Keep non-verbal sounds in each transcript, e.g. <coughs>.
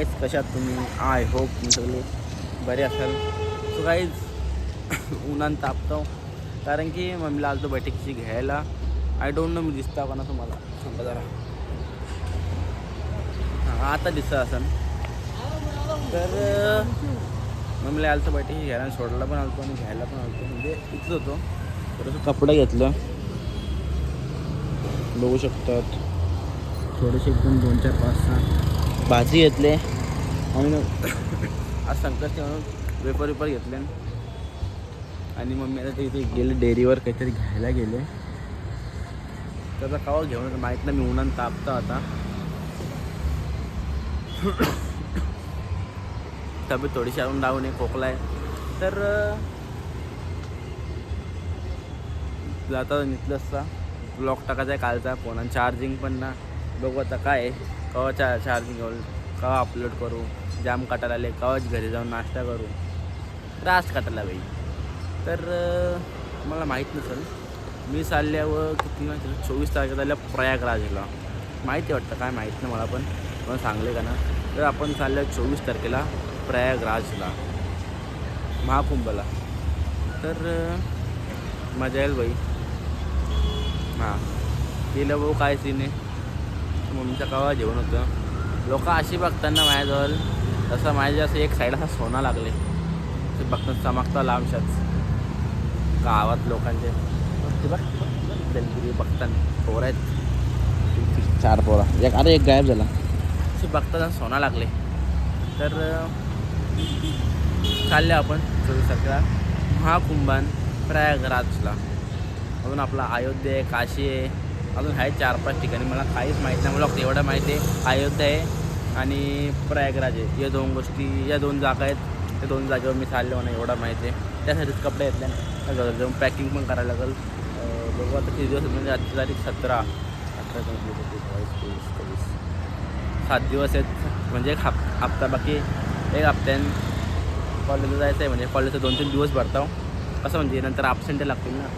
Guys कशात तुम्ही? I hope तुम्ही सगळे बरे असाल. सो गाईज <coughs> उन्हान तापतो कारण की मम्मीला आलतो बैठकीची घ्यायला. आय डोंट नो मी दिसता का ना तुम्हाला सांगा जरा. हां आता दिसतं असन तर मम्मीला आलतो बैठकी घ्यायला सोडायला पण आलतो आणि घ्यायला पण आलतो. म्हणजे इथंच होतो. थोडंसं कपडे घेतलं. बघू शकतात. थोडेसे एकदम दोन चार पाच सहा. भाजी घेतले. आणि <coughs> आज संकष्टी म्हणून वेपर वेपर घेतले. आणि मम्मी आता ते इथे गेले डेअरीवर काहीतरी घ्यायला गेले. त्याचा कवा घेऊन माहीत नाही मी उन्हान तापता आता. <coughs> तब्येत थोडीशी अजून डाऊन आहे खोकला आहे. तर आता निघलं असता. ब्लॉक टाकायचा आहे कालचा. फोन आणि चार्जिंग पण ना. बघू आता काय कवा चा चार्जिंग कवा अपलोड करू? जाम काटायला आले कवच घरी जाऊन नाश्ता करू. त्रास काटायला बाई. तर मला माहीत नसेल मी चालल्यावर किती माहिती चोवीस तारखेला आल्या प्रयागराजला. माहिती वाटतं काय माहीत नाही मला पण. पण सांगले का ना? तर आपण चालल्या चोवीस तारखेला प्रयागराजला. महाकुंभला. तर मजा येईल बाई. हां. गेलं भाऊ काय सीन आहे? मम्मीचा कवा जेवण होतं. लोक अशी बघताना माझ्याजवळ. तसं माझ्या असं एक साईड असा सोना लागले. ते बघतात चमकता लांबशाच. गावात लोकांचे. बघ. दलगिरी बघताना. पोरं आहेत. चार पोरा. एक अरे एक गायब झाला. असे बघताना सोना लागले. तर चालले आपण चोवीस तारखेला महाकुंभान प्रयागराजला. अजून आपला अयोध्या आहे काशी आहे. अजून आहे चार पाच ठिकाणी. मला काहीच माहीत नाही. मला एवढं माहिती आहे अयोध्या आहे आणि प्रयागराज आहे या दोन गोष्टी या दोन जागा आहेत. त्या दोन जागेवर मी चाललो नाही एवढं माहिती आहे. त्यासाठीच कपडे घेतले घरी जाऊन पॅकिंग पण करायला लागेल. बघू आता किती दिवस म्हणजे आजची तारीख सतरा. अठरा एकोणीस बावीस तेवीस चोवीस सात दिवस आहेत. म्हणजे एक हप हप्ता बाकी एक हप्त्यान कॉलेजला जायचं आहे म्हणजे कॉलेजचं दोन तीन दिवस भरताव कसं हो. म्हणजे नंतर absent लागतील ना.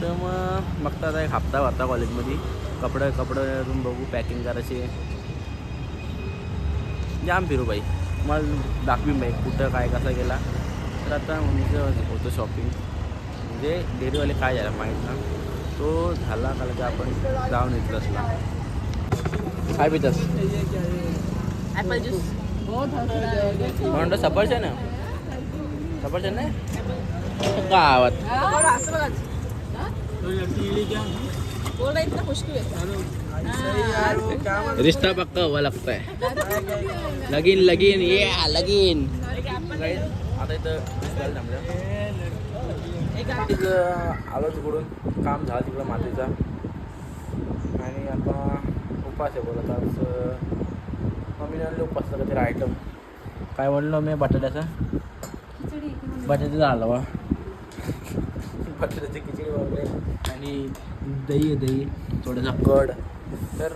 तर मग बघता आता एक हप्ता भरता कॉलेजमध्ये. कपडे कपडे रूम बघू पॅकिंग करायची. जाम फिरू बाई मला दाखवीन बाई कुठं काय कसं गेला. तर आता मम्मीचं होतं शॉपिंग म्हणजे डेअरीवाले काय झालं माहीत ना? तो झाला का की आपण जाऊन येत असला काय पितस? ऍपल ज्यूस म्हणतो सफरचंद. ना सफरचंद नाही? गावात. असं इतना खुशबू है रिश्ता पक्का हुआ लगता है लगीन लगीन ये लगीन आता इथं तिथं आलो तिकडून काम झालं तिकडं मातीचा आणि आता उपास आहे बोलत आज मम्मीने आणले उपासचा काहीतरी आयटम काय म्हणलो मी बटाट्याचा बटाट्याचा हलवा बटाट्याची खिचडी वगैरे आणि दही दही थोडासा कड. तर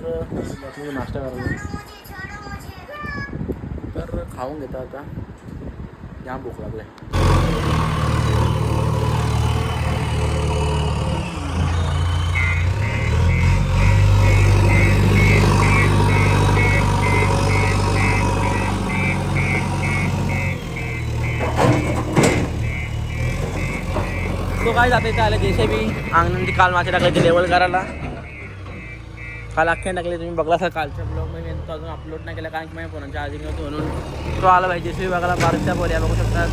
नाश्ता करायला. तर खाऊन घेता आता. जाम भूक लागलाय तो काय जाते इथं आलं जसे बी अंगणाची काल मासे टाकायचे लेवल करायला. काल अख्ख्या टाकले तुम्ही बघला सर कालच्या मी तो अजून अपलोड नाही केला कारण की माझ्या फोनच्या आधी म्हणून. तो आला पाहिजे जेसी बघायला बारच्या पोऱ्या बघू शकतात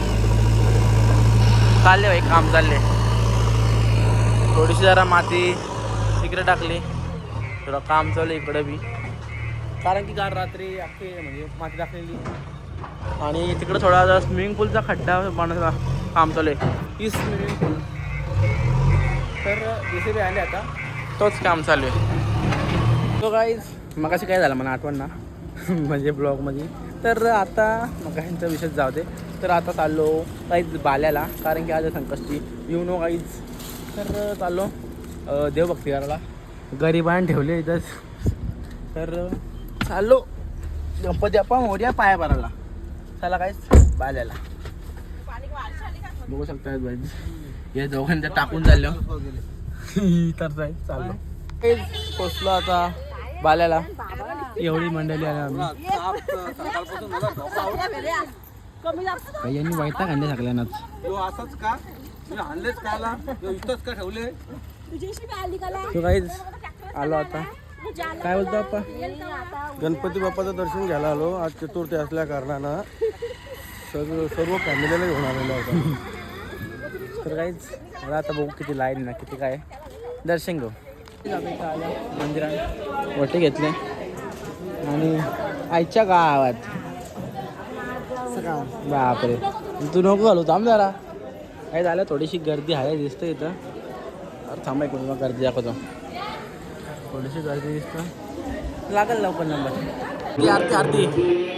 चालले भाई काम चालले. थोडीशी जरा माती तिकडे टाकली. थोडं काम चाललं इकडं बी. कारण की काल रात्री अख्खी म्हणजे माती टाकलेली. आणि तिकडं थोडा स्विमिंग पूलचा खड्डा बनवायचा काम चालू आहे. ही स्विमिंग पूल तर जसे बी आले आता. तोच काम चालू आहे. तो काहीच मग काय झालं? मला आठवण ना. <laughs> म्हणजे ब्लॉगमध्ये तर आता मग ह्यांचा विषय जाऊ दे. तर आता चाललो काहीच बाल्याला कारण की आज संकष्टी. येऊ नो काहीच तर चाललो देवभक्ती करायला गरिबान ठेवले इथंच. तर चाललो. गणपती अप्पा मोर्या पाया भरायला. चला काहीच बाल्याला. बघू शकता या दोघांच्या टाकून चाललो <laughs> तर चाललो. पोचलो आता बाल्याला. एवढी मंडळी आली आम्ही. यांनी वैता कांदे सगळ्यांनाच. असंच का? आणलेच इथंच ठेवले आली का तो काहीच आलो आता. काय बोलतो अप्पा गणपती बाप्पाचं दर्शन घ्यायला आलो. आज चतुर्थी असल्या कारणानं सर्व सर्व फॅमिलीला घेऊन आलेलो होता तर काहीच मला आता बघू किती लाईन ना किती काय दर्शन घेऊ. मंदिरात. वटे घेतले. आणि आईच्या गावात. बापरे. तू नको घालू थांब जरा. काय झालं थोडीशी गर्दी आहे दिसतं इथं. अरे थांबाय कोणी मग गर्दी दाखवतो. थोडीशी गर्दी दिसतं. लागेल लवकर नंबर आरती आरती.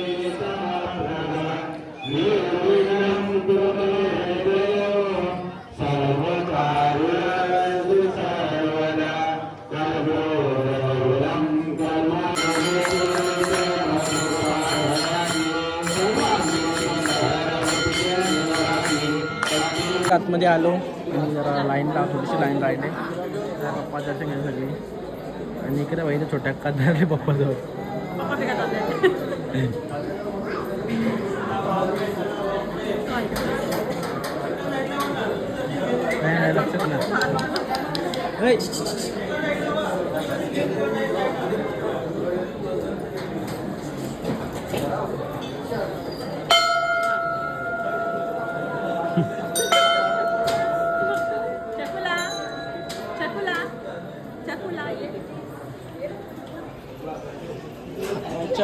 आतमध्ये आलो. आणि जरा लाईनला थोडीशी लाईन राहिली. पप्पा दर्शन घेऊ सगळी आणि इकडे पाहिजे छोट्या का धरले पप्पाजवळ नाही नाही लक्षात नाही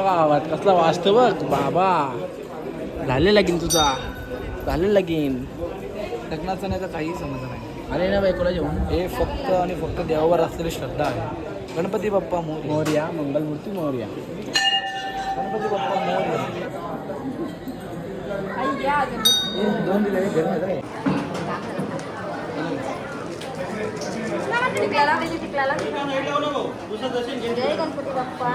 गावात कसला वाचतो बघ. बाबा. झाले लगीन तुझा. झाले लगीन. लग्नाचं नाही तर काही समज नाही. आले ना बायकोला जेवण हे फक्त आणि फक्त देवावर असलेली श्रद्धा आहे. गणपती बाप्पा मोर मोर्या मंगलमूर्ती मोर्या. गणपती बाप्पा मोर दोन दिले. जय गणपती बाप्पा.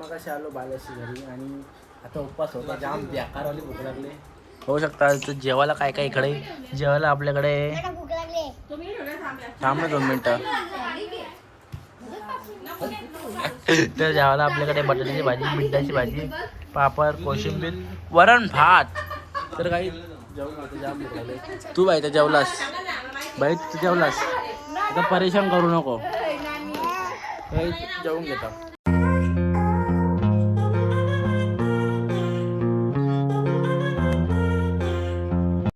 मग आलो बालाशी घरी आणि आता उपवास होता जाम बेकारवाली भूक लागली. होऊ शकता तर जेवायला काय काय इकडे? जेवायला आपल्याकडे थांब ना दोन मिनटं. तर जेवायला आपल्याकडे बटाट्याची भाजी मिठाची भाजी पापड कोशिंबीर वरण भात तर काही तू बाई तर जेवलास? बाई तू जेवलास? आता परेशान करू नको. काही जेवून घेतो.